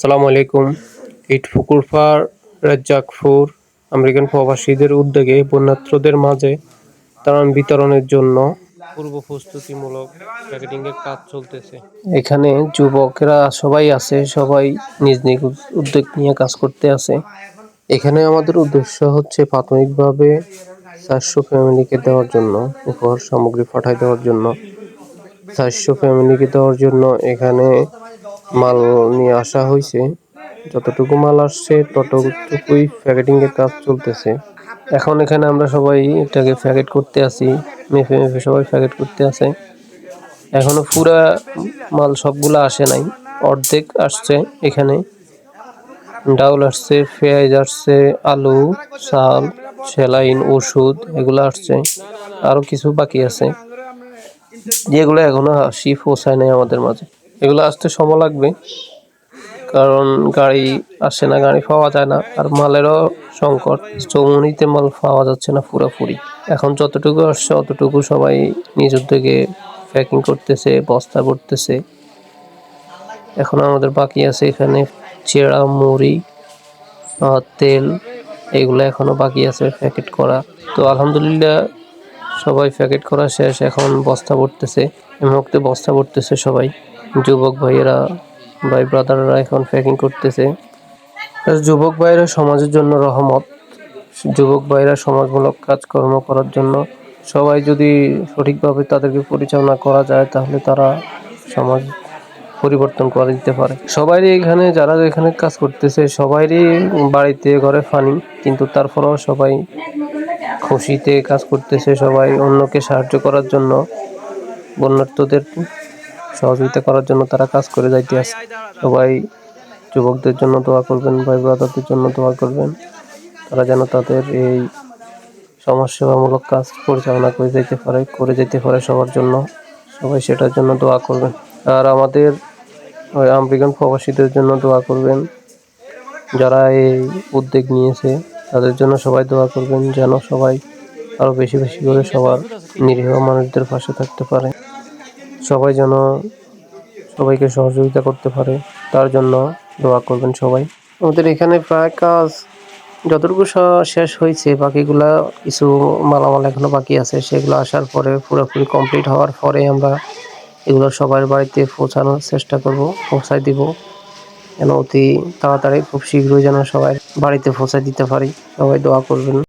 সালাম আলাইকুম। ইট ফুকুরফার রাজ্জাকফুর আমেরিকান প্রবাসীদের উদ্যোগে বন্যাত্রদের মাঝে ত্রাণ বিতরণের জন্য পূর্ব প্রস্তুতিমূলক প্যাকেটিংয়ের কাজ চলতেছে। এখানে যুবকরা সবাই আছে, সবাই নিজ নিজ উদ্যোগ নিয়ে কাজ করতে আছে। এখানে আমাদের উদ্দেশ্য হচ্ছে প্রাথমিকভাবে চারশো ফ্যামিলিকে দেওয়ার জন্য, উপহার সামগ্রী পাঠাই দেওয়ার জন্য। চারশো ফ্যামিলিকে দেওয়ার জন্য এখানে মাল নিয়ে আসা হয়েছে যতটুকু মাল আসছে, ততটুকুই প্যাকেটিং এর কাজ চলতেছে। এখন এখানে আমরা সবাই এটাকে প্যাকেট করতে আসি মেপে মেপে সবাই প্যাকেট করতে আসে এখনও পুরা মাল সবগুলা আসে নাই। অর্ধেক আসছে এখানে। ডাউল আসছে, পেঁয়াজ আসছে, আলু, চাল স্যালাইন ওষুধ এগুলো আসছে। আরও কিছু বাকি আছে। যেগুলো এখনও আসি পৌঁছায় নাই আমাদের মাঝে। এগুলো আসতে সময় লাগবে। কারণ গাড়ি আসে না, গাড়ি পাওয়া যায় না, আর মালেরও সংকট। চৌমুনিতে মাল পাওয়া যাচ্ছে না পুরোপুরি। এখন যতটুকু আসছে, অতটুকু সবাই নিজ উদ্যোগে প্যাকিং করতেছে, বস্তা করতেছে এখন আমাদের বাকি আছে এখানে চেরা মুড়ি তেল, এগুলো এখনও বাকি আছে প্যাকেট করা। তো আলহামদুলিল্লাহ সবাই প্যাকেট করা শেষ, এখন বস্তা ভরতেছে। এই মুহূর্তে বস্তা ভরতেছে সবাই। যুবক ভাইয়েরা, ভাই ব্রাদাররা এখন প্যাকিং করতেছে। যুবক ভাইয়েরা সমাজের জন্য রহমত। যুবক ভাইয়েরা সমাজমূলক কাজকর্ম করার জন্য সবাই যদি সঠিকভাবে তাদেরকে পরিচালনা করা যায়, তাহলে তারা সমাজ পরিবর্তন করে দিতে পারে। সবারই এখানে, যারা এখানে কাজ করতেছে সবারই বাড়িতে, ঘরে ফানি কিন্তু তারপরেও সবাই খুশিতে কাজ করতেছে, সবাই অন্যকে সাহায্য করার জন্য। বন্যার্থদের সহযোগিতা করার জন্য তারা কাজ করে যাইতে আছে সবাই যুবকদের জন্য দোয়া করবেন, ভাই ব্রাদারদের জন্য দোয়া করবেন। তারা যেন তাদের এই সমাজসেবামূলক কাজ পরিচালনা করে যেতে পারে, করে যেতে পারে সবার জন্য। সবাই সেটার জন্য দোয়া করবেন। আর আমাদের আমেরিকান প্রবাসীদের জন্য দোয়া করবেন। যারা এই উদ্যোগ নিয়েছে, তাদের জন্য সবাই দোয়া করবেন যেন সবাই আরও বেশি বেশি করে সবার নিরীহ মানুষদের পাশে থাকতে পারে। সবাই যেন সবাইকে সহযোগিতা করতে পারে, তার জন্য দোয়া করবেন সবাই। আমাদের এখানে প্রায় কাজ যতটুকু শেষ হয়েছে, বাকিগুলা কিছু মালামাল এখনও বাকি আছে, সেগুলো আসার পরে পুরোপুরি কমপ্লিট হওয়ার পরে আমরা এগুলো সবার বাড়িতে পৌঁছানোর চেষ্টা করব, পৌঁছায় দিব। যেন অতি তাড়াতাড়ি খুব শীঘ্রই যেন সবাই বাড়িতে পৌঁছায় দিতে পারি, সবাই দোয়া করবেন।